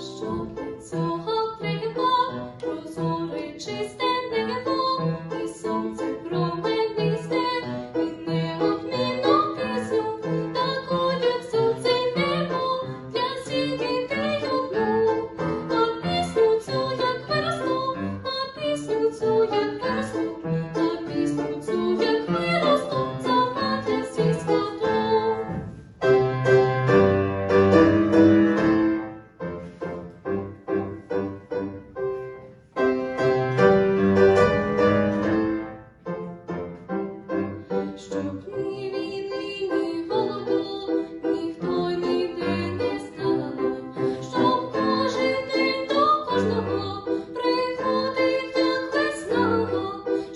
so it's щоб ні війни, ні голоду, ніхто ніде не стало, щоб кожен до кожного приходив як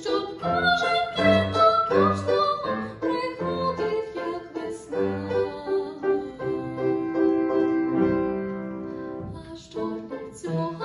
щоб кожен до кожного приходив як весна. А що ж цього?